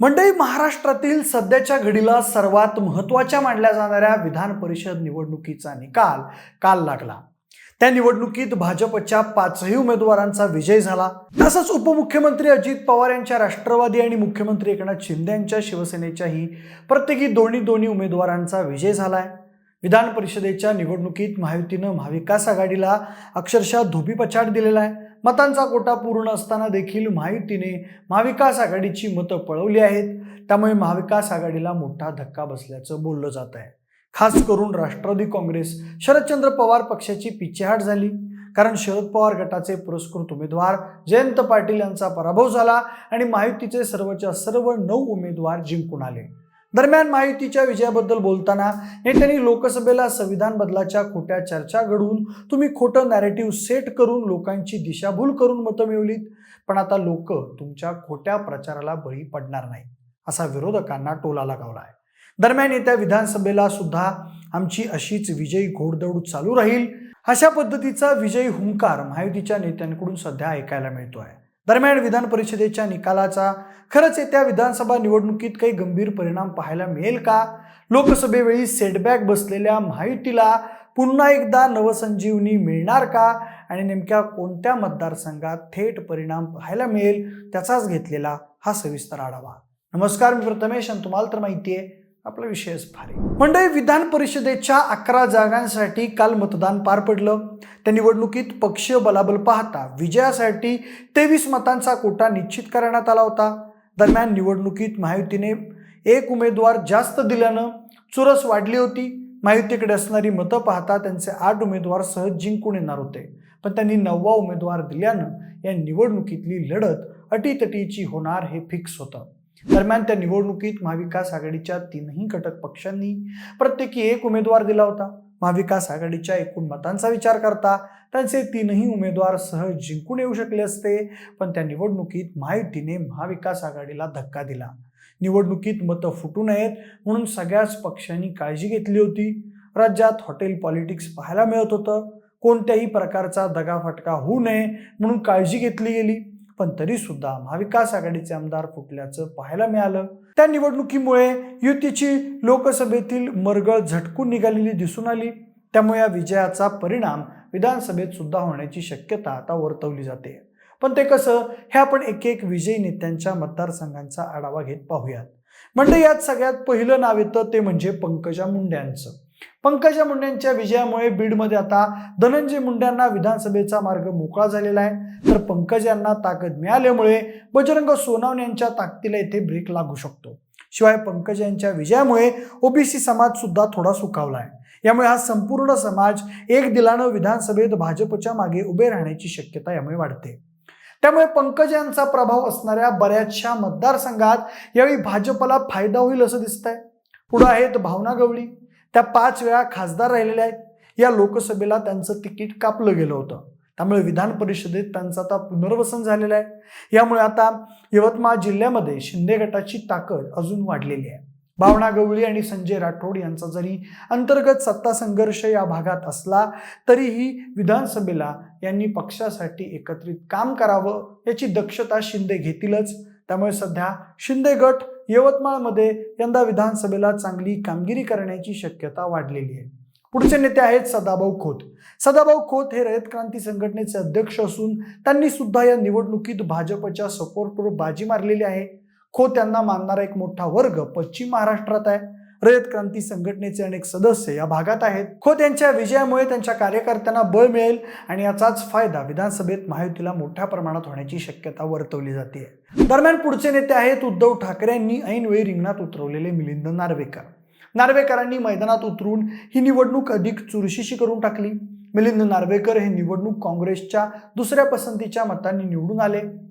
मंडळी महाराष्ट्रातील सध्याच्या घडीला सर्वात महत्त्वाच्या मानल्या जाणाऱ्या विधान परिषद निवडणुकीचा निकाल काल लागला. त्या निवडणुकीत भाजपच्या पाचही उमेदवारांचा विजय झाला. तसंच उपमुख्यमंत्री अजित पवार यांच्या राष्ट्रवादी आणि मुख्यमंत्री एकनाथ शिंदे यांच्या शिवसेनेच्याही प्रत्येकी दोन्ही दोन्ही उमेदवारांचा विजय झालाय. विधान परिषदेच्या निवडणुकीत महायुतीनं महाविकास आघाडीला अक्षरशः धोबीपछाड दिलेला आहे. मतांचा कोटा पूर्ण असताना देखील महायुतीने महाविकास आघाडीची मतं पळवली आहेत. त्यामुळे महाविकास आघाडीला मोठा धक्का बसल्याचं बोललं जात आहे. खास करून राष्ट्रवादी काँग्रेस शरदचंद्र पवार पक्षाची पिछेहाट झाली. कारण शरद पवार गटाचे पुरस्कृत उमेदवार जयंत पाटील यांचा पराभव झाला आणि महायुतीचे सर्वच्या सर्व नऊ उमेदवार जिंकून आले. दरम्यान महायुतीच्या विजयाबद्दल बोलताना नेत्यांनी लोकसभेला संविधान बदलाच्या खोट्या चर्चा घडवून तुम्ही खोटं नॅरेटिव्ह सेट करून लोकांची दिशाभूल करून मतं मिळवलीत. पण आता लोक तुमच्या खोट्या प्रचाराला बळी पडणार नाही असा विरोधकांना टोला लगावला आहे दरम्यान येत्या विधानसभेला सुद्धा आमची अशीच विजयी घोडदौड चालू राहील अशा पद्धतीचा विजयी हुंकार महायुतीच्या नेत्यांकडून सध्या ऐकायला मिळतो आहे दरम्यान विधान परिषदेच्या निकालाचा खरंच येत्या विधानसभा निवडणुकीत काही गंभीर परिणाम पाहायला मिळेल का? लोकसभेवेळी सेटबॅक बसलेल्या महायुतीला पुन्हा एकदा नवसंजीवनी मिळणार का? आणि नेमक्या कोणत्या मतदारसंघात थेट परिणाम पाहायला मिळेल? त्याचाच घेतलेला हा सविस्तर आढावा. नमस्कार मी प्रथमेश आणि तुम्हाला तर माहिती आहे आपला विषयच भारी. मंडळी विधान परिषदेच्या अकरा जागांसाठी काल मतदान पार पडलं. त्या निवडणुकीत पक्षीय बलाबल पाहता विजयासाठी तेवीस मतांचा कोटा निश्चित करण्यात आला होता. दरम्यान निवडणुकीत महायुतीने एक उमेदवार जास्त दिल्यानं चुरस वाढली होती. महायुतीकडे असणारी मतं पाहता त्यांचे आठ उमेदवार सहज जिंकून येणार होते. पण त्यांनी नववा उमेदवार दिल्यानं या निवडणुकीतली लढत अटीतटीची होणार हे फिक्स होतं. दरम्यान त्या निवडणुकीत महाविकास आघाडीच्या तीनही घटक पक्षांनी प्रत्येकी एक उमेदवार दिला होता. महाविकास आघाडीच्या एकूण मतांचा विचार करता त्यांचे तीनही उमेदवार सहज जिंकून येऊ शकले असते पण त्या निवडणुकीत महायुतीने महाविकास आघाडीला धक्का दिला. निवडणुकीत मतं फुटू नयेत म्हणून सगळ्याच पक्षांनी काळजी घेतली होती. राज्यात हॉटेल पॉलिटिक्स पाहायला मिळत होतं. कोणत्याही प्रकारचा दगाफटका होऊ नये म्हणून काळजी घेतली गेली. पण तरी सुद्धा महाविकास आघाडीचे आमदार फुटल्याचं पाहायला मिळालं. त्या निवडणुकीमुळे युतीची लोकसभेतील मरगळ झटकून निघालेली दिसून आली. त्यामुळे या विजयाचा परिणाम विधानसभेत सुद्धा होण्याची शक्यता आता वर्तवली जाते. पण ते कसं? हे आपण एक एक विजयी नेत्यांच्या मतदारसंघांचा आढावा घेत पाहूयात. म्हणजे यात सगळ्यात पहिलं नाव येतं ते म्हणजे पंकजा मुंड्यांचं. पंकजा मुंडेंच्या विजयामुळे बीडमध्ये आता धनंजय मुंड्यांना विधानसभेचा मार्ग मोकळा झालेला आहे. तर पंकज यांना ताकद मिळाल्यामुळे बजरंग सोनावणे यांच्या ताकदीला येथे ब्रेक लागू शकतो. शिवाय पंकज यांच्या विजयामुळे ओबीसी समाज सुद्धा थोडा सुखावला आहे. यामुळे हा संपूर्ण समाज एक दिलानं विधानसभेत भाजपच्या मागे उभे राहण्याची शक्यता यामुळे वाढते. त्यामुळे पंकज यांचा प्रभाव असणाऱ्या बऱ्याचशा मतदारसंघात यावेळी भाजपला फायदा होईल असं दिसतंय. पुढं आहेत भावना गवळी त्या पाच वेळा खासदार राहिलेल्या आहेत. या लोकसभेला त्यांचं तिकीट कापलं गेलं होतं. त्यामुळे विधान परिषदेत त्यांचं आता पुनर्वसन झालेलं आहे. यामुळे आता यवतमाळ जिल्ह्यामध्ये शिंदे गटाची ताकद अजून वाढलेली आहे. भावना गवळी आणि संजय राठोड यांचा जरी अंतर्गत सत्ता संघर्ष या भागात असला तरीही विधानसभेला यांनी पक्षासाठी एकत्रित काम करावं याची दक्षता शिंदे घेतीलच. त्यामुळे सध्या शिंदे गट यवतमाळमध्ये यंदा विधानसभेला चांगली कामगिरी करण्याची शक्यता वाढलेली आहे. पुढचे नेते आहेत सदाभाऊ खोत. सदाभाऊ खोत हे रयत क्रांती संघटनेचे अध्यक्ष असून त्यांनी सुद्धा या निवडणुकीत भाजपच्या सपोर्टवर बाजी मारलेली आहे. खोत यांना मानणारा एक मोठा वर्ग पश्चिम महाराष्ट्रात आहे. रयत क्रांती संघटनेचे अनेक सदस्य या भागात आहेत. खोत यांच्या विजयामुळे त्यांच्या कार्यकर्त्यांना बळ मिळेल आणि याचाच फायदा विधानसभेत महायुतीला मोठ्या प्रमाणात होण्याची शक्यता वर्तवली जाते. दरम्यान पुढचे नेते आहेत उद्धव ठाकरे यांनी ऐनवेळी रिंगणात उतरवलेले मिलिंद नार्वेकर. नार्वेकरांनी मैदानात उतरून ही निवडणूक अधिक चुरशीशी करून टाकली. मिलिंद नार्वेकर हे निवडणूक काँग्रेसच्या दुसऱ्या पसंतीच्या मतांनी निवडून आले.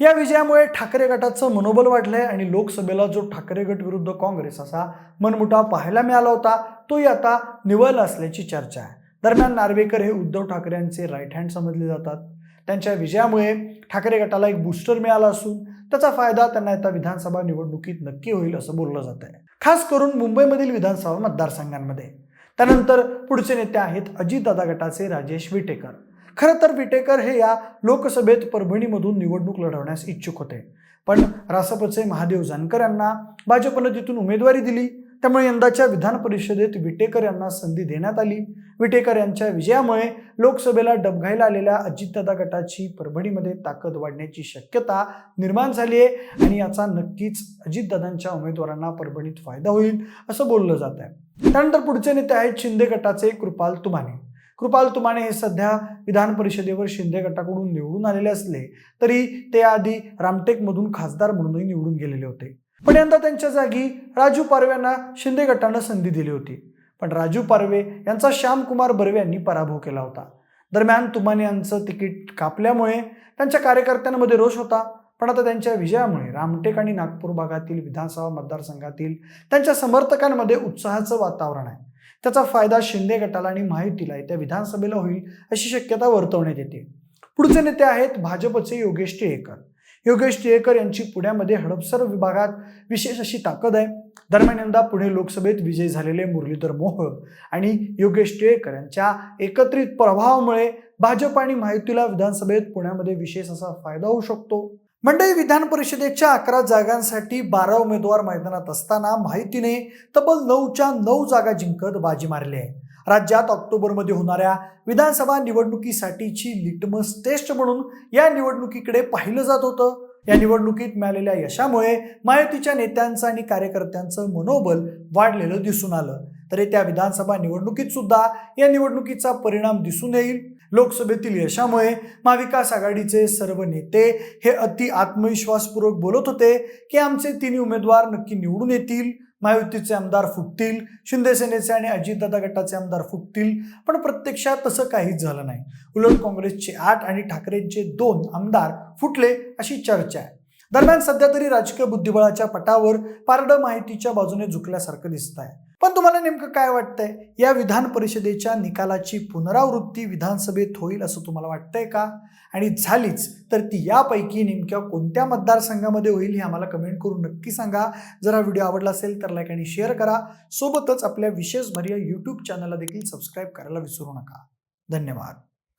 या विजयामुळे ठाकरे गटाचं मनोबल वाढलंय आणि लोकसभेला जो ठाकरे गट विरुद्ध काँग्रेस असा मनमुटाव पाहायला मिळाला होता तोही आता निवळला असल्याची चर्चा आहे. दरम्यान नार्वेकर हे उद्धव ठाकरे यांचे राईट हँड समजले जातात. त्यांच्या विजयामुळे ठाकरे गटाला एक बूस्टर मिळाला असून त्याचा फायदा त्यांना आता विधानसभा निवडणुकीत नक्की होईल असं बोललं जात आहे. खास करून मुंबईमधील विधानसभा मतदारसंघांमध्ये. त्यानंतर पुढचे नेते आहेत अजितदादा गटाचे राजेश विटेकर. खरं तर विटेकर हे या लोकसभेत परभणीमधून निवडणूक लढवण्यास इच्छुक होते. पण रासपचे महादेव जानकर यांना भाजपनं तिथून उमेदवारी दिली. त्यामुळे यंदाच्या विधान परिषदेत विटेकर यांना संधी देण्यात आली. विटेकर यांच्या विजयामुळे लोकसभेला डबघाईला आलेल्या अजितदादा गटाची परभणीमध्ये ताकद वाढण्याची शक्यता निर्माण झाली आहे आणि याचा नक्कीच अजितदादांच्या उमेदवारांना परभणीत फायदा होईल असं बोललं जात आहे त्यानंतर पुढचे नेते आहेत शिंदे गटाचे कृपाल तुमाने. कृपाल तुमाने हे सध्या विधान परिषदेवर शिंदे गटाकडून निवडून आलेले असले तरी ते आधी रामटेकमधून खासदार म्हणूनही निवडून गेलेले होते. पण यंदा त्यांच्या जागी राजू पारवे यांना शिंदे गटानं संधी दिली होती. पण राजू पारवे यांचा श्यामकुमार बर्वे यांनी पराभव केला होता. दरम्यान तुमाने यांचं तिकीट कापल्यामुळे त्यांच्या कार्यकर्त्यांमध्ये रोष होता. पण आता त्यांच्या विजयामुळे रामटेक आणि नागपूर भागातील विधानसभा मतदारसंघातील त्यांच्या समर्थकांमध्ये उत्साहाचं वातावरण आहे. त्याचा फायदा शिंदे गटाला आणि माहितीला त्या विधानसभेला होईल अशी शक्यता वर्तवण्यात येते. पुढचे नेते आहेत भाजपचे योगेश टिळेकर. योगेश टिळेकर यांची पुण्यामध्ये हडपसर विभागात विशेष अशी ताकद आहे. दरम्यान यंदा पुणे लोकसभेत विजय झालेले मुरलीधर मोहोळ आणि योगेश टिळेकर यांच्या एकत्रित प्रभावामुळे भाजप आणि माहितीला विधानसभेत पुण्यामध्ये विशेष असा फायदा होऊ शकतो. मंडई विधान परिषदेच्या अकरा जागांसाठी बारा उमेदवार मैदानात असताना माहितीने तब्बल नऊच्या नऊ जागा जिंकत बाजी मारली आहे. राज्यात ऑक्टोबरमध्ये होणाऱ्या विधानसभा निवडणुकीसाठीची लिटमस टेस्ट म्हणून या निवडणुकीकडे पाहिलं जात होतं. या निवडणुकीत मिळालेल्या यशामुळे मायुतीच्या नेत्यांचं आणि कार्यकर्त्यांचं मनोबल वाढलेलं दिसून आलं. तरी त्या विधानसभा निवडणुकीत सुद्धा या निवडणुकीचा परिणाम दिसून येईल. लोकसभेतील यशामुळे महाविकास आघाडीचे सर्व नेते हे अति आत्मविश्वासपूर्वक बोलत होते की आमचे तिन्ही उमेदवार नक्की निवडून येतील. महायुतीचे आमदार फुटतील. शिंदेसेनेचे आणि अजितदादा गटाचे आमदार फुटतील. पण प्रत्यक्षात तसं काहीच झालं नाही. उलट काँग्रेसचे आठ आणि ठाकरेंचे दोन आमदार फुटले अशी चर्चा आहे. दरम्यान सध्या तरी राजकीय बुद्धिबळाच्या पटावर पारडं माहितीच्या बाजूने झुकल्यासारखं दिसत आहे पण तुम्हाला नेमकं काय वाटतंय? या विधान परिषदेच्या निकालाची पुनरावृत्ती विधानसभेत होईल असं तुम्हाला वाटतंय का? आणि झालीच तर ती यापैकी नेमक्या कोणत्या मतदारसंघामध्ये होईल हे आम्हाला कमेंट करून नक्की सांगा. जर हा व्हिडिओ आवडला असेल तर लाईक आणि शेअर करा. सोबतच आपल्या विशेष भर्या यूट्यूब चॅनलला देखील सबस्क्राईब करायला विसरू नका. धन्यवाद.